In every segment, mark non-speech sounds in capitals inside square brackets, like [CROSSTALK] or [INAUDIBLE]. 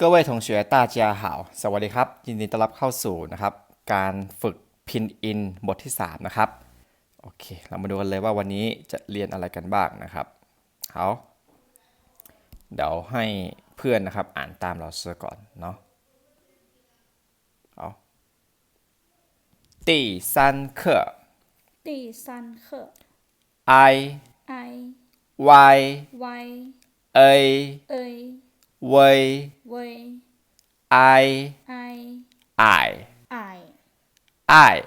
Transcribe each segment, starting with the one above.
各位同学大家好สวัสดีครับ ยินดีต้อนรับเข้าสู่นะครับ การฝึกพินอินบทที่ 3 นะครับ โอเค เรามาดูกันเลยว่าวันนี้จะเรียนอะไรกันบ้างนะครับเอาเดี๋ยวให้เพื่อนนะครับอ่านตามเราเสือก่อนเนาะเอา第三课第三课 I I Y Y A A 威，威，爱，爱，爱，爱，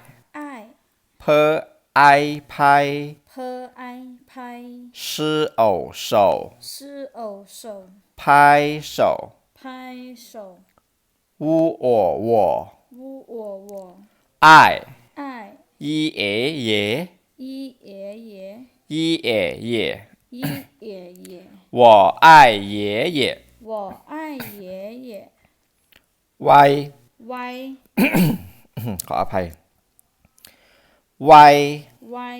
拍，拍，拍，拍，手，手，拍手，拍手，我，我，我，我，爱，爱，爷爷，爷爷，爷爷，爷爷，我爱爷爷。我爱爷爷 Y Y ขออภัย Y Y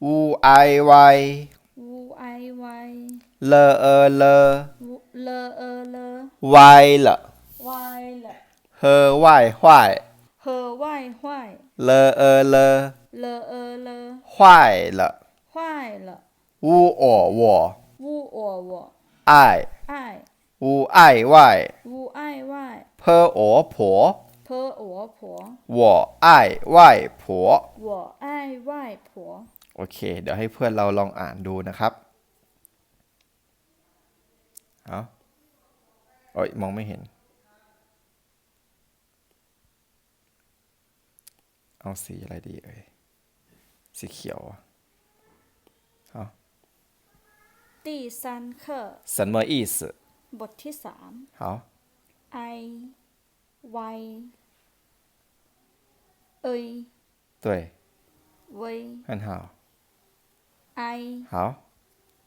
U I Y U I Y เลอเออเลอ U L E L Y 了 Y 了和坏坏和坏坏เลอเออเลอ L E L 坏了坏了呜我我 呜我我爱爱无爱外无爱外เพ我婆婆我婆我爱外婆我爱外婆 โอเค เดี๋ยวให้เพื่อนเราลองอ่านดูนะครับ เอาโอ้ยมองไม่เห็น เอาสีอะไรดีเอ่ย สีเขียวอะ 第三课什么意思 บทที่สาม 好 I Y A 对 V 很好 I 好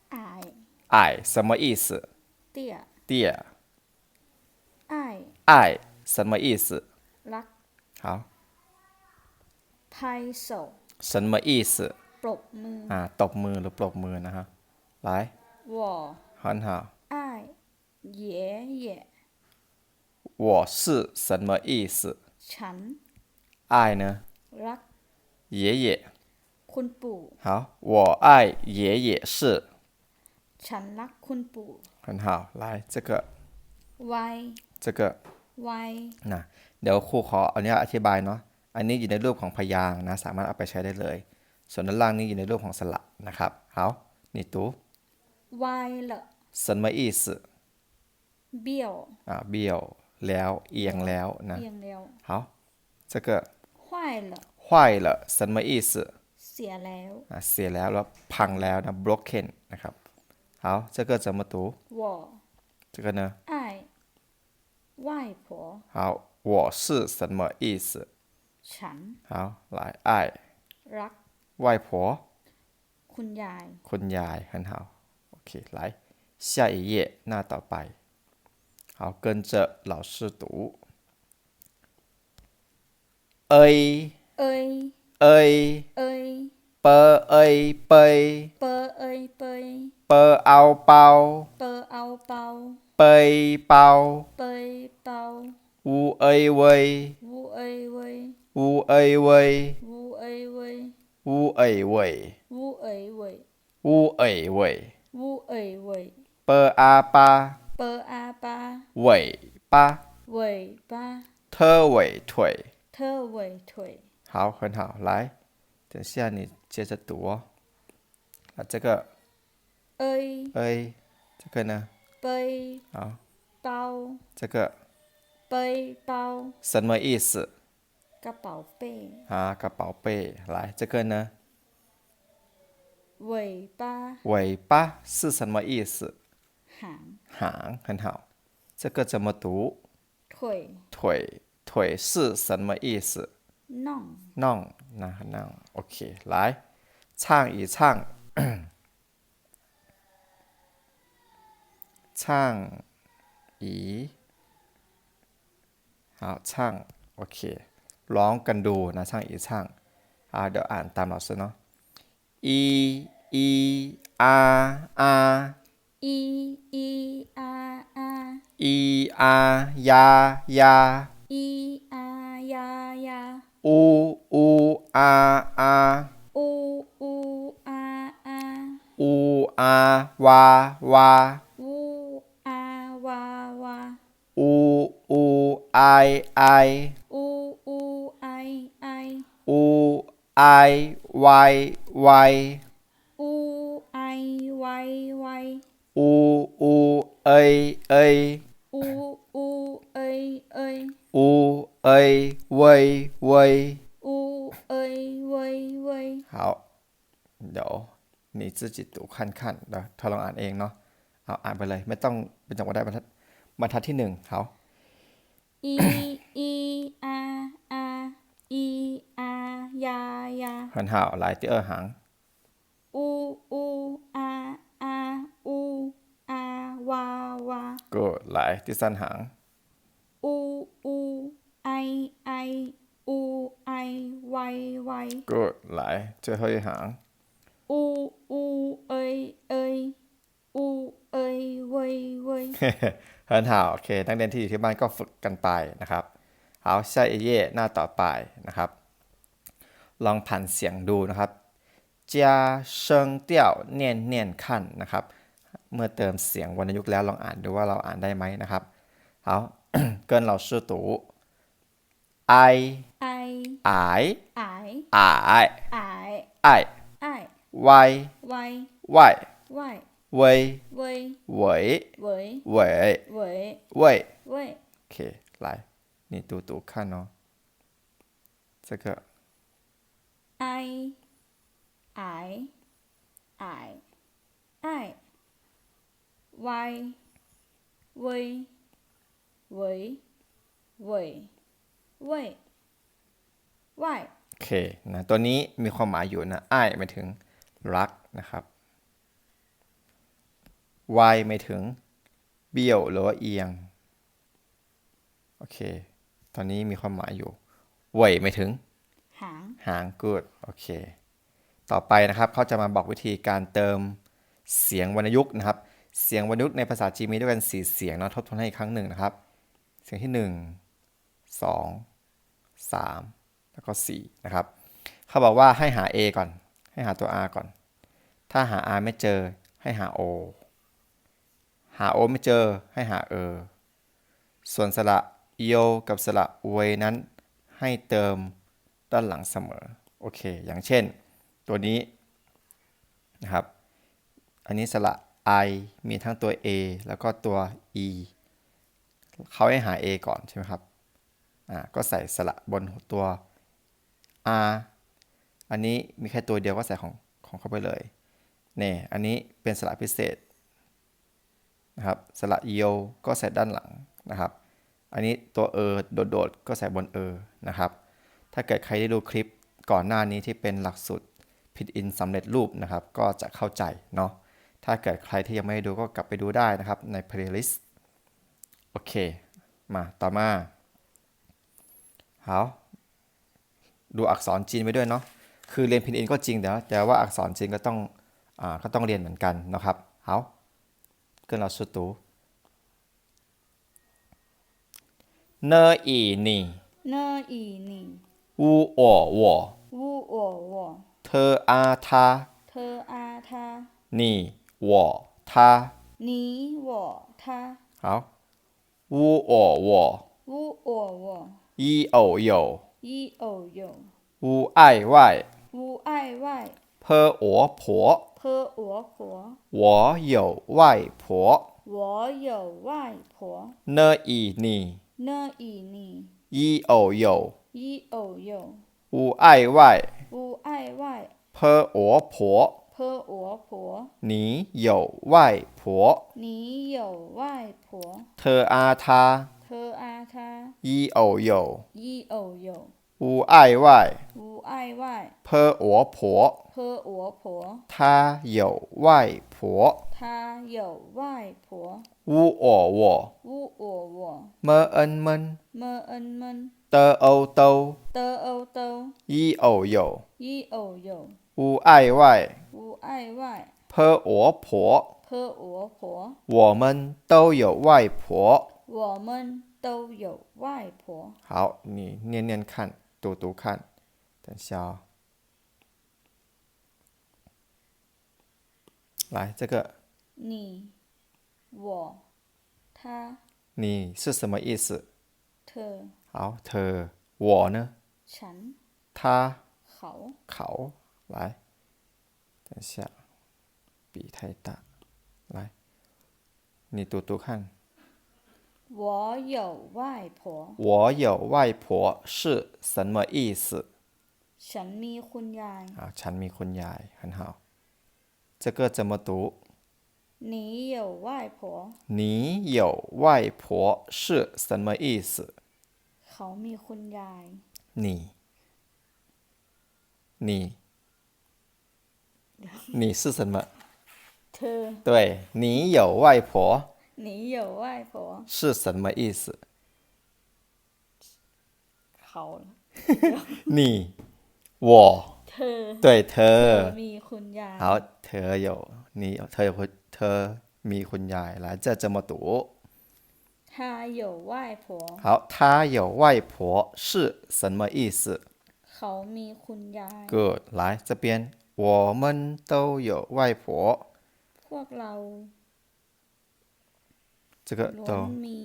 I 爱什么意思第二第二 I 爱什么意思 รัก 好 拍手什么意思 ปรบมือ อ่าตบมือหรือปรบมือนะฮะ来 我很好爱爷爷我是什么意思 ฉัน 爱呢 รัก 爷爷 คุณปู่ 好我爱爷爷是 ฉันรักคุณปู่ 很好来这个 Y 这个 Y นะเดี๋ยวครูขออนุญาตอธิบายเนาะอันนี้อยู่ในรูปของพยางค์นะ สามารถเอาไปใช้ได้เลย ส่วนด้านล่างนี้อยู่ในรูปของสระนะครับ好你读 Y 了什么意思 เบี้ยว อ่าเบี้ยวแล้วเอียงแล้วนะ เอียงแล้ว 好这个坏了坏了什么意思 เสียแล้ว อ่าเสียแล้วแล้วพังแล้วนะ broken นะครับ好这个怎么读我这个呢爱外婆好我是什么意思 ฉัน 好来爱 รัก 外婆 คุณยาย คุณยาย很好 来下一页那道白好跟着老师读 aaaa bai bai bai bai bao bao bai bao bai bao bai ao bao bai bao bai bao wu ai wu ai wu ai wu ai wu ai wu ai wu ai wu ai wu ai 尾 b a 巴 b a 巴尾巴。尾巴。t 尾腿。t 尾腿。好，很好，来，等下你接着读哦。啊，这个。A a 这个呢？背。啊包。这个。背包。什么意思？个宝贝。啊，个宝贝，来，这个呢？เว้ยป้า 尾巴是什么意思？ หาง 行，很好。这个怎么读？ ถวย 腿，腿是什么意思？ น่อง 弄，那弄，OK，来，唱一唱，唱一。好ช่างโอเค ร้องกันดูนะช่างอีช่างอ่าเดี๋ยวอ่านตามเราซิเนาะ อีอีอาอาอีอีอาอาอีอายายาอีอายายาอูอูอาอาอูอูอาอาอูอาวาวาวูอาวาวาอูอูไอไออูอูไอไอ อู ไอไวไว อูไอไวไว อูอูเอยเอย อูอูเอยเอย อูเอยเวยเวย อูเอยเวยเวย 好เดี๋ยว你自己读看看เดี๋ยวทดลองอ่านเองเนาะเอาอ่านไปเลย ไม่ต้องเป็นจังหวะได้บรรทัดบรรทัดที่หนึ่งเขา อีอีอาอาอีอ ยายาหันหาวายเตื้อหางอูอูอาอาอูอาวาวาก็หลายที่สั้นหาอูอูไอไออูไอไวไวก็หลายเชื่อเฮยหาอูอูเอยเอยอูเอยเายเวยเฮิร์นหาวโอเคนักเรียนที่อยู่ที่บ้านก็ฝึกกันไปนะครับ เอาใช่เย่หน้าต่อไปนะครับ ลองผันเสียงดูนะครับ加声调念念看นะครับ เมื่อเติมเสียงวรรณยุกต์แล้วลองอ่านดูว่าเราอ่านได้ไหมนะครับ好跟老师读 I ไอ I ไอ I ไอ I ไอ Y ไว Y ไว 喂 เวย 喂 เวย 喂 เวย 喂เวย OK，来，你读读看哦。这个 ไอไอไอไอไวเวยเ วยเวยเวยไวโอเคนะตัวนี้มีความหมายอยู่นะอ้ายหมายถึงรักนะครับ y หมายถึงเบี้ยวหรือว่าเอียง โอเค ตอนนี้มีความหมายอยู่เว่ยหมายถึง หาง หาง good โอเค ต่อไปนะครับเขาจะมาบอกวิธีการเติมเสียงวรรณยุกต์นะครับ เสียงวรรณยุกต์ในภาษาจีนมีด้วยกัน4เสียงนะทบทวนให้อีกครั้งหนึ่งนะครับ เสียงที่ 1 2 3 แล้วก็4นะครับเขาบอกว่าให้หา A ก่อน ให้หาตัว R ก่อน ถ้าหา R ไม่เจอให้หา O หา O ไม่เจอให้หา เออส่วนสระโยกับสระเวยนั้นให้เติม ด้านหลังเสมอ โอเค อย่างเช่น ตัวนี้นะครับ อันนี้สระ i มีทั้งตัว a แล้วก็ตัว e เขาให้หา a ก่อนใช่ไหมครับ อ่า ก็ใส่สระบนตัว r อันนี้มีแค่ตัวเดียวก็ใส่ของของเขาไปเลยเนี่ยอันนี้เป็นสระพิเศษนะครับสระเอียวก็ใส่ด้านหลังนะครับ อันนี้ตัวเออโดดๆก็ใส่บนเออนะครับ ถ้าเกิดใครได้ดูคลิปก่อนหน้านี้ที่เป็นหลักสูตรพิดอินสำเร็จรูปนะครับ ก็จะเข้าใจเนาะถ้าเกิดใครที่ยังไม่ได้ดูก็กลับไปดูได้นะครับในเพลย์ลิสต์โอเค มาต่อมาเอาดูอักษรจีนไปด้วยเนาะคือเรียนพินอินก็จริงแต่แต่ว่าอักษรจีนก็ต้องอ่าก็ต้องเรียนเหมือนกันนะครับเอาเกินเราสุดตูเนออีนี่เนออีนี่ 乌我我。乌我我。特阿他。特阿他。你我他。你我他。好。乌哦我。乌哦我。一偶有。一偶有。乌爱外。乌爱外。泼我婆。泼我婆。我有外婆。我有外婆。呢以你。呢以你。อีนี่ 一偶有 ยี่โอโย 吾爱外 วูไอไหว เพอ我婆 เพออัวผัว 你有外婆 นี้有外婆 เธออาทา เธออาทา 一偶有 ยี่โอ 无爱外，无爱外，婆我婆，婆我婆，他有外婆，他有外婆，无我我，无我我，么恩们，么恩们，得欧都，得欧都，一偶有，一偶有，无爱外，无爱外，婆我婆，婆我婆，我们都有外婆，我们都有外婆。好，你念念看。读读看。等一下哦。来，这个你、我、他、你是什么意思？th、好，เธอ我呢？ ฉัน 他、 เขา เขา来，等一下，笔太大，来，你读读看。 我有外婆，我有外婆是什么意思？ ฉันมีคุณยาย 啊，ฉันมีคุณยาย很好。这个怎么读？你有外婆，你有外婆是什么意思？ เขามีคุณยาย 你，你，[LAUGHS] 你是什么？ เธอ 对，你有外婆 你有外婆，是什么意思？ เขา [LAUGHS] 你，我， [LAUGHS] เธ[LAUGHS] อ 对，เธ เธ อ อ。 มีคุณยาย 好，เธอ有你有เธอ有คุณเธอมีคุณยาย来这怎么读？他有外婆，好，他有外婆是什么意思 เขามีคุณยาย ？Good，来这边，我们都有外婆， พวกเรา 这个ล้วนมี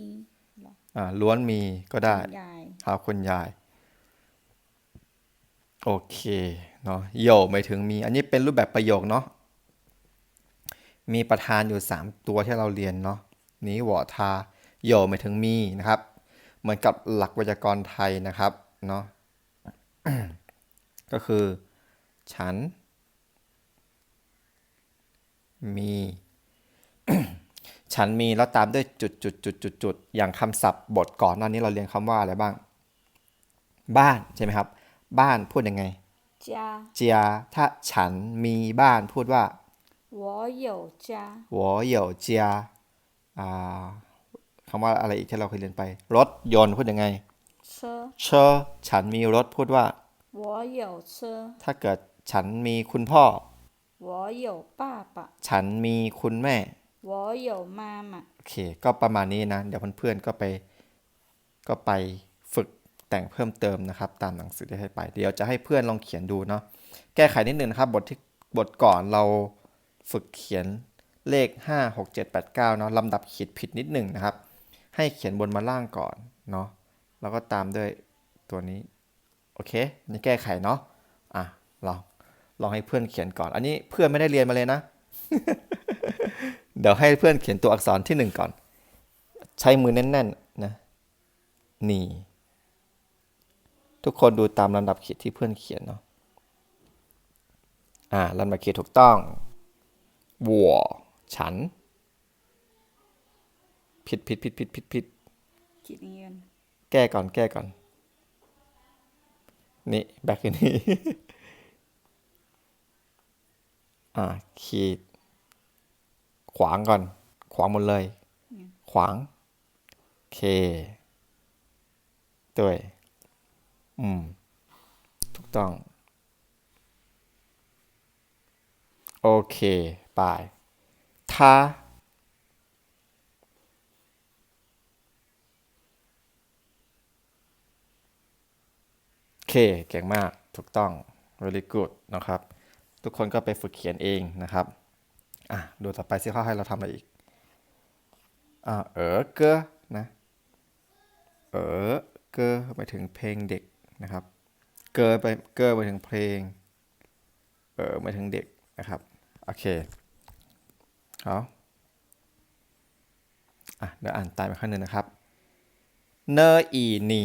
อ่าล้วนมีก็ได้หาคนใหญ่โอเคเนาะโยหมายถึงมี อันนี้เป็นรูปแบบประโยคเนาะมีประธานอยู่ 3 ตัวที่เราเรียนเนาะนี้วอทาโยหมายถึงมีนะครับ เหมือนกับหลักไวยากรณ์ไทยนะครับเนาะก็คือ ฉัน มี ฉันมีแล้วตามด้วยจุดจุดจุดจุดจุดอย่างคำศัพท์บทก่อนหน้านี้เราเรียนคำว่าอะไรบ้าง บ้านใช่ไหมครับ บ้านพูดยังไง 家 เจียถ้าฉันมีบ้านพูดว่า 我有家我有家อ่าคำว่าอะไรอีกที่เราเคยเรียนไป รถยนต์พูดยังไง 车 เชอฉันมีรถพูดว่า 我有车 ถ้าเกิดฉันมีคุณพ่อ 我有爸爸 ฉันมีคุณแม่ วอเหโอเค ก็ประมาณนี้นะ เดี๋ยวเพื่อนๆก็ไป ก็ไปฝึกแต่งเพิ่มเติมนะครับ ตามหนังสือที่ให้ไป เดี๋ยวจะให้เพื่อนลองเขียนดูเนาะ แก้ไขนิดนึงนะครับ บทที่บทก่อนเราฝึกเขียนเลข 5 6 7 8 9เนาะลำดับขีดผิดนิดหนึ่งนะครับ ให้เขียนบนมาล่างก่อนเนาะ แล้วก็ตามด้วยตัวนี้ โอเค นี่แก้ไขเนาะ อะลองลองให้เพื่อนเขียนก่อน อันนี้เพื่อนไม่ได้เรียนมาเลยนะ เดี๋ยวให้เพื่อนเขียนตัวอักษรที่หนึ่งก่อน ใช้มือแน่นๆนะนี่ ทุกคนดูตามลำดับขีดที่เพื่อนเขียนเนาะอ่าลำดับขีดถูกต้อง我ฉัน ผิดผิดผิดผิดผิดผิดคิดเงินแก้ก่อนแก้ก่อน นี่แบกอยู่นี่ อ่าขีด ขวางก่อน ขวางหมดเลย ขวางเคด้วยอืม ถูกต้อง โอเคไป他โอเคเก่งมาก ถูกต้อง very good นะครับ ทุกคนก็ไปฝึกเขียนเองนะครับ อะ ดูต่อไปสิเขาให้เราทำอะไรอีก อ่าเออเกอนะ เออเกอไปถึงเพลงเด็กนะครับ เกอไปเกอไปถึงเพลง เออไปถึงเด็กนะครับ โอเค เอาอะเดี๋ยวอ่านตามไปข้างหนึ่งนะครับ เนออีนี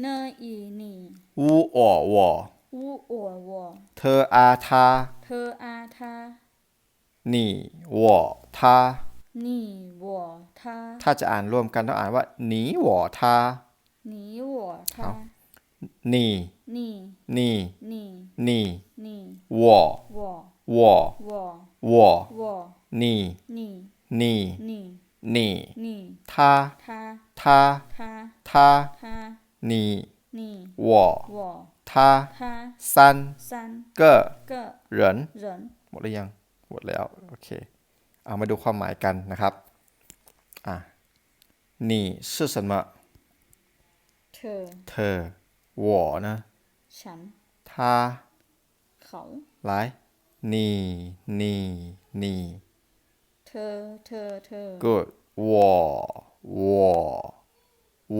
เนออีนี่วูออวอวูอัววอเธออาทา เธออาทา นี่วอทา นี่我他 ถ้าจะอ่านร่วมกันต้องอ่านว่าหนีวอทา 你我他 นี่ 你 นี่ 你 นี่ 你 วอ 我 วอ 我 วอ 我 นี่ 你 นี่ 你 นี่ 你 ทา 他 ทา 他 ทา 他 นี่ 你 วอ 我 ทา 他 ซัน 三 เกอ 个 เหริน 人 หมดหรือยัง หมดแล้ว โอเค เอามาดูความหมายกันนะครับอ่ะ你是什么 เธอ เธอ我呢 ฉัน 他 เขา 来你你你 เธอ เธอ เธอ good 我我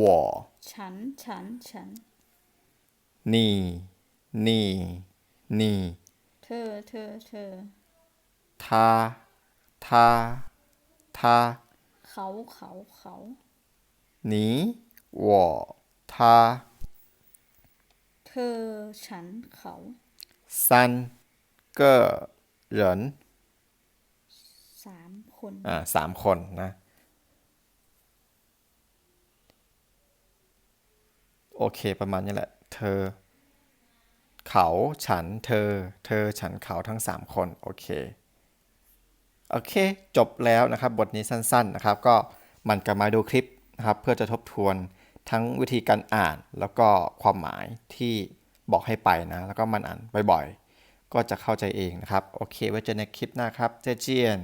我 ฉัน ฉัน ฉัน 你你你 เธอ เธอ เธอ 他他他 เขา เขา เขา 你我他 เธอ ฉัน เขา 三个人 สามคน อ่าสามคนนะ โอเคประมาณนี้แหละ เธอ เขาฉันเธอ เธอฉันเขาทั้งสามคน โอเค โอเค จบแล้วนะครับ บทนี้สั้นๆนะครับ ก็มันกลับมาดูคลิปนะครับ เพื่อจะทบทวนทั้งวิธีการอ่านแล้วก็ความหมายที่บอกให้ไปนะ แล้วก็มันอ่านบ่อยๆ ก็จะเข้าใจเองนะครับ โอเค ไว้เจอในคลิปหน้าครับ เจเจียน